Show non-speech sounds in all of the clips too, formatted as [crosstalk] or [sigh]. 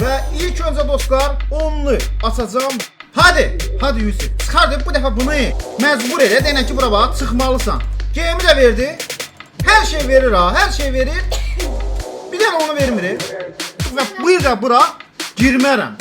Ve ilk önce dostlar onlu açacağım. Hadi, hadi Yusuf. Çıxardı bu dəfə bunu məcbur elə denən ki bura bax çıxmalısan. Geyimi də verdi. Hər şey verir ha, hər şey verir. Bir dənə onu vermir. Və bir də bura girmərəm.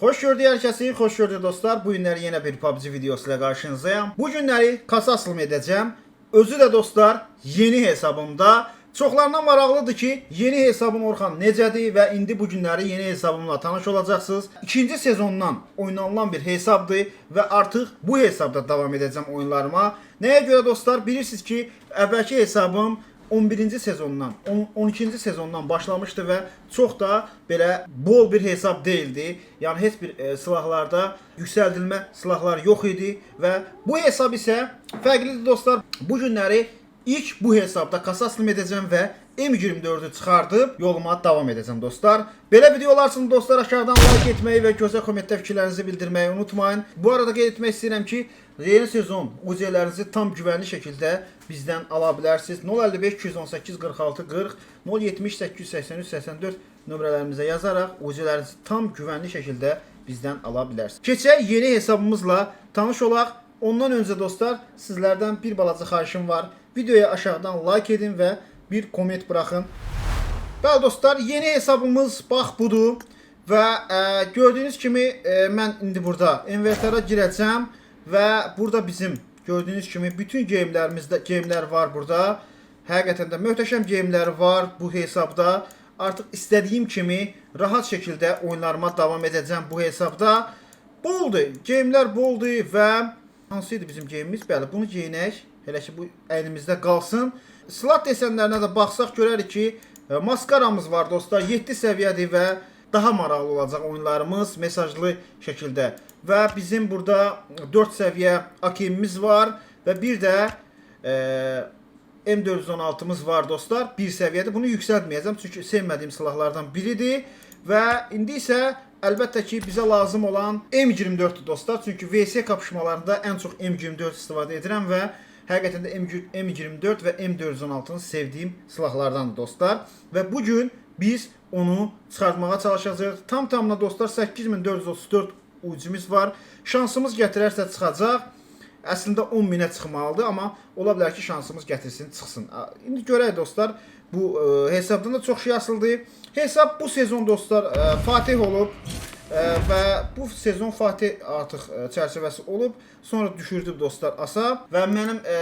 Xoş gördük hər kəsi, xoş gördük dostlar. Bu günləri yenə bir PUBG videosu ilə qarşınızdayım. Bu günləri kasa asılım edəcəm. Özü də dostlar, yeni hesabımda. Çoxlarına maraqlıdır ki, yeni hesabım Orxan necədir və indi bu günləri yeni hesabımla tanış olacaqsınız. İkinci sezondan oynanılan bir hesabdır və artıq bu hesabda davam edəcəm oyunlarıma. Nəyə görə dostlar? Bilirsiniz ki, əvvəlki hesabım 11-ci sezondan, 10 12-ci sezondan başlamışdı və çox da belə bol bir hesab değildi. Yəni heç bir e, silahlarda yüksəldilmə silahlar yox idi və bu hesab isə fərqlidir dostlar. Bu günləri ilk bu hesabda kasa asılım edəcəm və M24-ü çıxardıb yoluma davam edəcəm dostlar. Belə videolar üçün dostlar aşağıdan like etməyi və gözəl kommentdə fikirlərinizi bildirməyi unutmayın. Bu arada qeyd etmək istəyirəm ki, yeni sezon UC-lərinizi tam güvənli şəkildə bizdən ala bilərsiniz. 055 218 46 40 070 883 84 nömrələrimizə yazaraq UC-lərinizi tam güvənli şəkildə bizdən ala bilərsiniz. Keçək yeni hesabımızla tanış olaq. Ondan öncə dostlar, sizlərdən bir balaca xahişim var. Videoya aşağıdan like edin və bir komment buraxın. Bəli dostlar, yeni hesabımız bax budur və e, gördüyünüz kimi e, mən indi burada invertara girəcəm və burada bizim gördüyünüz kimi bütün geyimlərimizdə geyimlər var burada. Həqiqətən də möhtəşəm geyimlər var bu hesabda. Artıq istədiyim kimi rahat şəkildə oyunlarıma davam edəcəm bu hesabda. Boldur, geyimlər boldur və hansı bizim geyimimiz? Bəli, bunu geyinək. Elə ki bu əynimizdə qalsın. Silah desenlərinə də baxsaq görərik ki, e, maskaramız var dostlar. 7 səviyyədir və daha maraqlı olacaq oyunlarımız mesajlı şəkildə. Və bizim burada 4 səviyyə AKM-imiz var və bir də e, M416-mız var dostlar. Bir səviyyədə. Bunu yüksəltməyəcəm çünki sevmədiyim silahlardan biridir və indi isə əlbəttə ki bizə lazım olan M24-dür dostlar. Çünki VS kapışmalarında ən çox M24 istifadə edirəm və həqiqətən də M24 və M416-nı sevdiyim silahlardandır dostlar. Və bu gün biz onu çıxartmağa çalışacağıq. Tam tamına dostlar 8434 ucumuz var. Şansımız gətirərsə çıxacaq. Əslində 10 minə çıxmalıdır, amma ola bilər ki, şansımız gətirsin, çıxsın. İndi görək dostlar, bu e, hesabdan da çox şey asıldı. Hesab bu sezon dostlar e, Fatih olub e, və bu sezon Fatih artıq e, çərçivəsi olub. Sonra düşürdü dostlar asa və mənim e,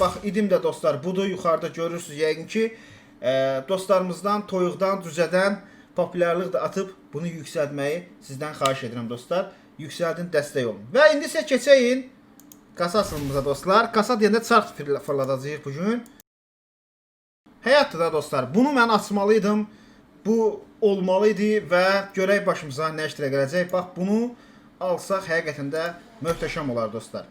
bax idim də dostlar budur yuxarıda görürsüz yəqin ki e, dostlarımızdan, toyuqdan, cücədən populyarlıq da atıb bunu yüksəltməyi sizdən xahiş edirəm dostlar. Yüksəldin, dəstək olun. Və indi isə keçəyin kasa asılımıza dostlar. Kasa deyəndə çarx fırla- fırladacağıq bu gün. Həyatda da dostlar, bunu mən açmalıydım. Bu olmalı idi və görək başımıza nə işlərə gələcək. Bax bunu alsaq həqiqətən də möhtəşəm olar dostlar.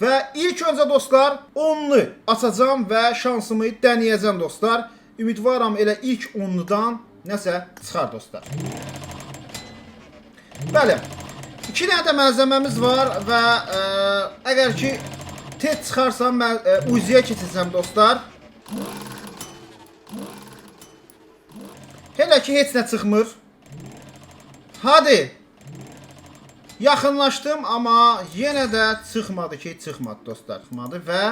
Və ilk öncə dostlar 10-lu açacağam və şansımı dənəyəcəm dostlar. Ümidvaram elə ilk 10-ludan nəsə çıxar dostlar. Bəli. 2 dənə də var və ə, əgər ki tez çıxarsam mən ə, Uziyə keçəcəm dostlar. Hələ ki heç nə çıxmır. Hadi. Yaxınlaşdım amma yenə də çıxmadı ki, çıxmadı dostlar. Çıxmadı və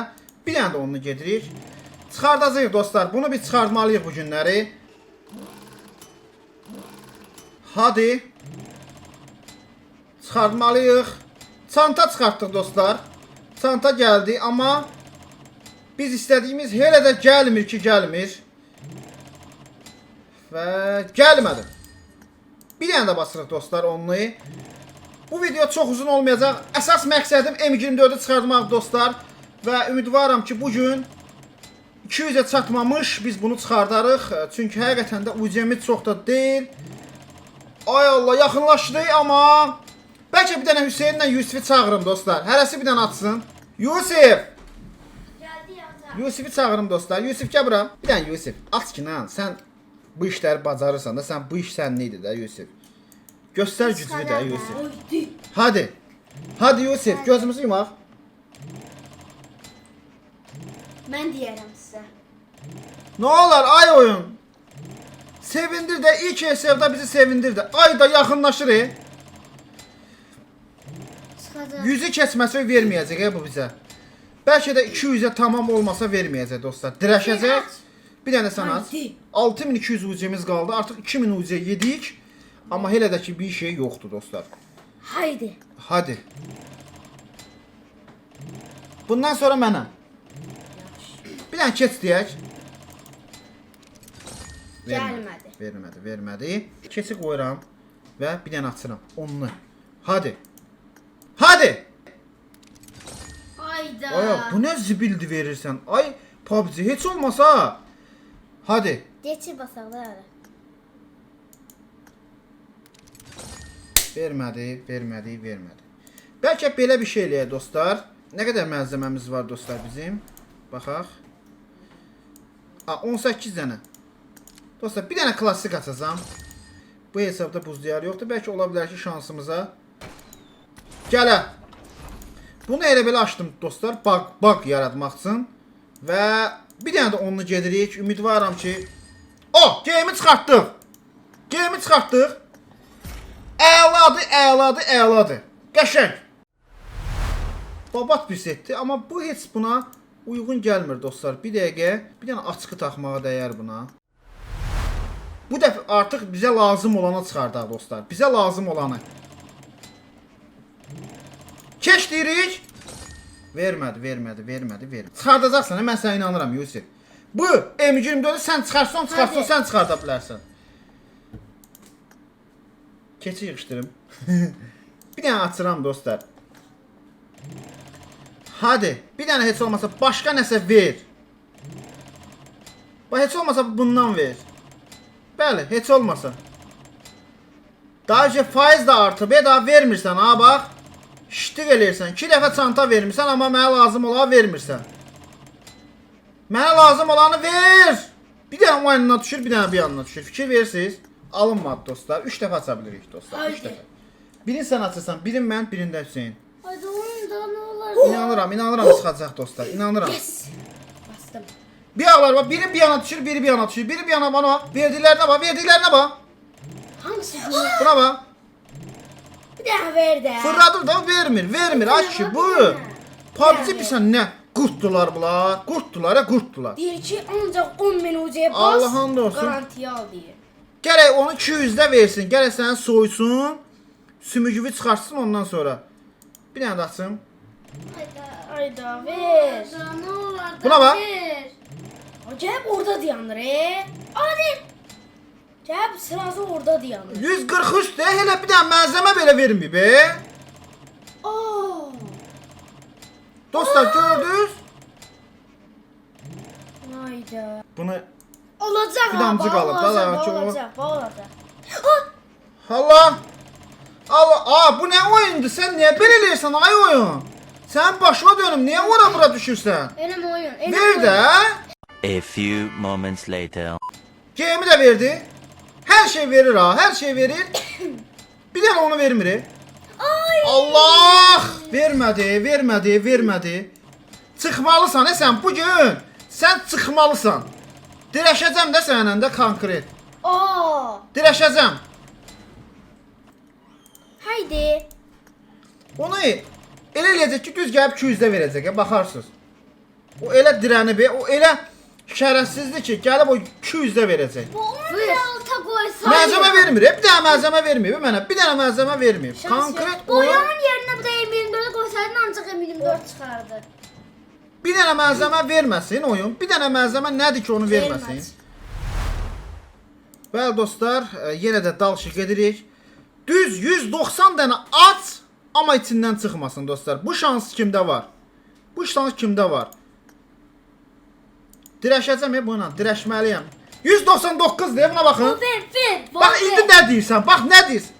bir dənə də onu gedirik. Çıxardacağıq dostlar. Bunu bir çıxartmalıyıq bu günləri. Hadi. Çıxartmalıyıq. Çanta çıxartdıq dostlar. Çanta gəldi amma biz istədiyimiz hələ də gəlmir ki, gəlmir. Və gəlmədi. Bir dənə də basırıq dostlar onu. Bu video çox uzun olmayacaq. Əsas məqsədim M24-ü çıxartmaq dostlar və ümidvaram ki, bu gün 200-ə çatmamış biz bunu çıxardarıq. Çünki həqiqətən də UCM çox da deyil. Ay Allah, yaxınlaşdı amma Bəlkə bir dənə Hüseynlə Yusifi çağırım dostlar. Hərəsi bir dənə atsın. Yusif! Yusifi çağırım dostlar. Yusif gəl bura. Bir dənə Yusif. At ki lan. Sən bu işləri bacarırsan da sən bu iş sənindir də Yusif. Göstər gücünü də Yusif. Hadi. Hadi Yusif, gözümüzü yumaq. Mən deyərəm sizə. Nə olar ay oyun? Sevindir də ilk hesabda bizi sevindir də. Ay da yaxınlaşırıq. 100'ü kesməsə verməyəcək ə bu bizə. Bəlkə də 200-ə tamam olmasa verməyəcək dostlar. Dirəşəcək. Bir dənə sənə 6200 UC-miz qaldı. Artıq 2000 UC yedik. Amma hələ də ki bir şey yoxdur dostlar. Haydi. Hadi. Bundan sonra mənəm. Bir dənə keç deyək. Vermədi. Vermədi, vermədi. Keçi qoyuram və bir dənə açıram. Onlu. Hadi. Hadi. Ayda. Aya bu nə zibildi verirsən? Ay PUBG heç olmasa. Hadi. Geçir basaqlar. Vermədi, vermədi, vermədi. Bəlkə belə bir şey eləyək dostlar. Nə qədər malzəməmiz var dostlar bizim? Baxaq. A 18 dənə. Dostlar bir dənə klassik açacağam. Bu hesabda buz diyarı yoxdur. Bəlkə ola bilər ki şansımıza gələ. Bunu elə belə açdım dostlar. Bug, bug yaratmaq üçün. Və bir dənə də onunla gedirik. Ümidvaram ki O, game çıxartdıq. Game çıxartdıq. Əladır, əladır, əladır. Qəşəng. Babat bir setdir, amma bu heç buna uyğun gəlmir dostlar. Bir dəqiqə, bir dənə açqı taxmağa dəyər buna. Bu dəfə artıq bizə lazım olanı çıxardaq dostlar. Bizə lazım olanı. Keç deyirik. Vermədi, vermədi, vermədi, vermədi. Çıxardacaqsan, mən sənə inanıram Yusif. Bu M24-ü sən çıxarsan, çıxarsan, Hadi. sən çıxarda bilərsən. Keçi yığışdırım. [laughs] bir dənə açıram dostlar. Hadi, bir dənə heç olmasa başqa nəsə ver. Bax heç olmasa bundan ver. Bəli, heç olmasa. Daha önce faiz da artıb, e daha vermirsən ha bax. Şitik eləyirsən. 2 dəfə çanta vermirsən, amma mənə lazım olanı vermirsən. Mənə lazım olanı ver. Bir dənə o yanına düşür, bir dənə bir yanına düşür. Fikir verirsiniz? Alınmadı dostlar. 3 dəfə aça bilirik dostlar. 3 Haydi. dəfə. Birini sən açırsan, birin mən, birində Hüseyn. Ayda oyunda ne olur? İnanıram, inanıram çıxacaq dostlar. İnanıram. Yes. Bastım. Bir ağlar var, biri bir yana düşür, biri bir yana düşür, biri bir yana bana bak. Verdiklerine bak, verdiklerine bak. Hangisi bu? Buna bak. Daha ver de. Fırladır da vermir, vermir. Ay ki bu. PUBG bilsən nə? Qurtdular bunlar. Qurtdular, ya qurtdular. Deyir ki ancak 10 bin ucuya bas. Allah'ın da olsun. Garantiye al diye. Gərək onu 200-də versin. Gərək səni soysun. Sümüyü çıxartsın ondan sonra. Bir dənə də açım. Ayda. Hayda ver. Ayda ne olur da Buna bak. ver. Acayip orada dayanır e. Hadi. Acayip sırası orada dayanır. 143 də elə bir dənə malzəmə belə vermir be. Oo. Dostlar gördünüz? Hayda. Bunu Olacak Bir damcı abi, qalıb da, olacak, çok- olacak, olacak. Allah. Allah, aa bu nə oyundur? Sən niyə belə eləyirsən ay oyun? Sən başına dönüm, niyə ora bura düşürsən? Benim oyun. Benim Ver oyun. A few moments later. Game də verdi. Hər şey verir ha, hər şey verir. [coughs] Bir dənə onu vermir. Ay. Allah! Vermədi, vermədi, vermədi. Çıxmalısan e sən bu gün. Sən çıxmalısan. Dirəşəcəm də səninlə də konkret. Oo. Dirəşəcəm. Haydi. Onu elə eləyəcək ki, düz gəlib 200-də verəcək, ya, baxarsınız. O elə dirənib, e, o elə şərəfsizdir ki, gəlib o 200-də verəcək. Bu onu alta koysa. Malzəmə vermir, e, bir dənə malzəmə vermir mənə, bir dənə malzəmə vermir. Şans Konkret oyun, oyunun yerine bir de M24'ü koysaydın ancak M24 çıkardı. bir dənə malzəmə verməsin oyun. Bir dənə malzəmə nədir ki, onu verməsin? Verməz. Bəli dostlar, e, yenə də dalşı gedirik. Düz 190 dənə aç, amma içindən çıxmasın dostlar. Bu şans kimdə var? Bu şans kimdə var? Dirəşəcəm ya buna, dirəşməliyəm. 199 deyə buna baxın. Ver ver. Bax indi nə deyirsən? Bax nə deyirsən?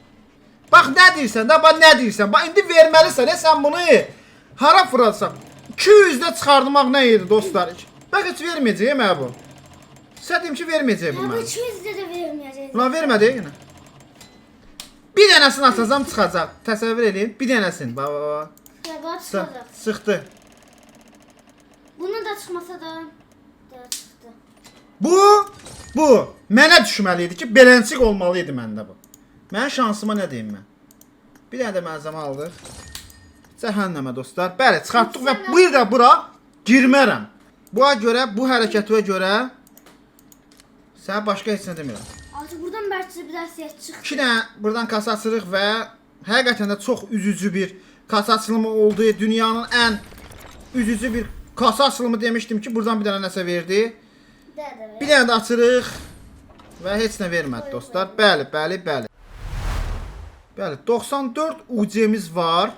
Bax nə deyirsən də, bax nə deyirsən? Bax indi verməlisən, e, sən bunu hara fırlatsan? 200-də çıxartmaq nə idi dostlar? Bax heç verməyəcək mənə bu. Sizə deyim ki, verməyəcək bu Ya bu mənə. 200'de de vermeyeceğiz. Ulan vermədi yenə. Bir dənəsini atacağam çıxacaq. Təsəvvür edin. Bir dənəsini. Bax bax bax. Bak Sı- çıkacak. Sıxdı. Bunun da çıkmasa da. Da çıktı. Bu, bu mənə düşməli idi ki, beləncik olmalı idi məndə bu. Mənim şansıma nə deyim mən? Bir dənə də malzemə aldıq. Cəhənnəmə dostlar. Bəli, çıxartdıq və bir də bura girmərəm. Buna görə, bu hərəkətimə görə sənə başqa heç nə demirəm. Artıq buradan bəlkə bir daha ses çıx. İki dənə buradan kasa açırıq və həqiqətən də çox üzücü bir kasa açılımı oldu. Dünyanın ən üzücü bir kasa açılımı demişdim ki, buradan bir dənə nəsə verdi. Bir dənə də açırıq və heç nə vermədi dostlar. Bəli, bəli, bəli. Bəli, 94 UC-miz var.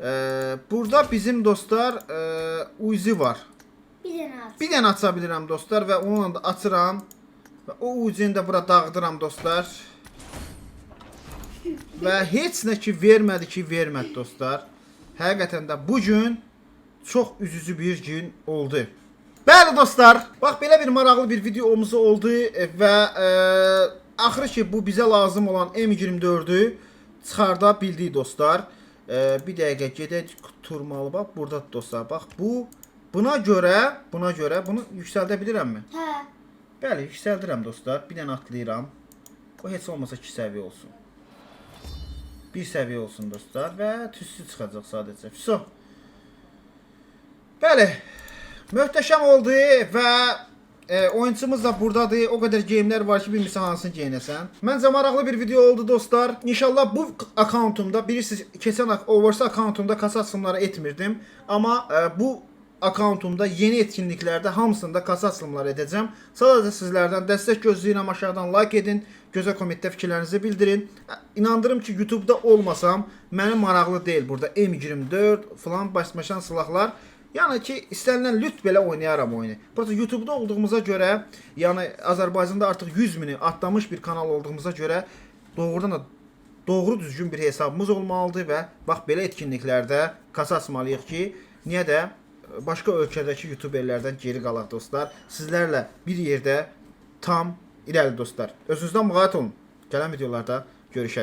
Ee, burada bizim dostlar e, Uzi var. Bir dənə aç. Bir dənə aça bilirəm dostlar və onunla da açıram. Və o Uzi-ni də bura dağıdıram dostlar. Və heç nə ki vermədi ki, vermədi dostlar. Həqiqətən də bu gün çox üzücü bir gün oldu. Bəli dostlar, bax belə bir maraqlı bir videomuz oldu və e, axırı ki bu bizə lazım olan M24-ü çıxarda bildik dostlar. E, bir dəqiqə gedək turmalı bax burada dostlar. Bax bu buna görə, buna görə bunu yüksəldə bilirəmmi? Hə. Bəli, yüksəldirəm dostlar. Bir dənə atlayıram. O heç olmasa 2 səviyyə olsun. 1 səviyyə olsun dostlar və tüssü çıxacaq sadəcə. Vso. Bəli. Möhtəşəm oldu və e, oyunçumuz da burdadır. O qədər geyimlər var ki, bilmirsən hansını geyinəsən. Məncə maraqlı bir video oldu dostlar. İnşallah bu akkauntumda bilirsiniz, keçən Overwatch akkauntumda kasa açılımları etmirdim, amma e, bu akkauntumda yeni etkinliklərdə hamısında kasa açılımları edəcəm. Sadəcə sizlərdən dəstək gözləyirəm. Aşağıdan like edin, gözəl kommentdə fikirlərinizi bildirin. İnandırım ki, YouTube-da olmasam, mənim maraqlı deyil burada M24 falan başmaşan silahlar. Yəni ki, istənilən lüt belə oynayaram oyunu. Burada YouTube-da olduğumuza görə, yəni Azərbaycanda artıq 100 mini atlamış bir kanal olduğumuza görə doğrudan da doğru düzgün bir hesabımız olmalıdır və bax belə etkinliklərdə kasa açmalıyıq ki, niyə də başqa ölkədəki youtuberlərdən geri qalaq dostlar. Sizlərlə bir yerdə tam irəli dostlar. Özünüzdən müğayət olun. Gələn videolarda görüşərik.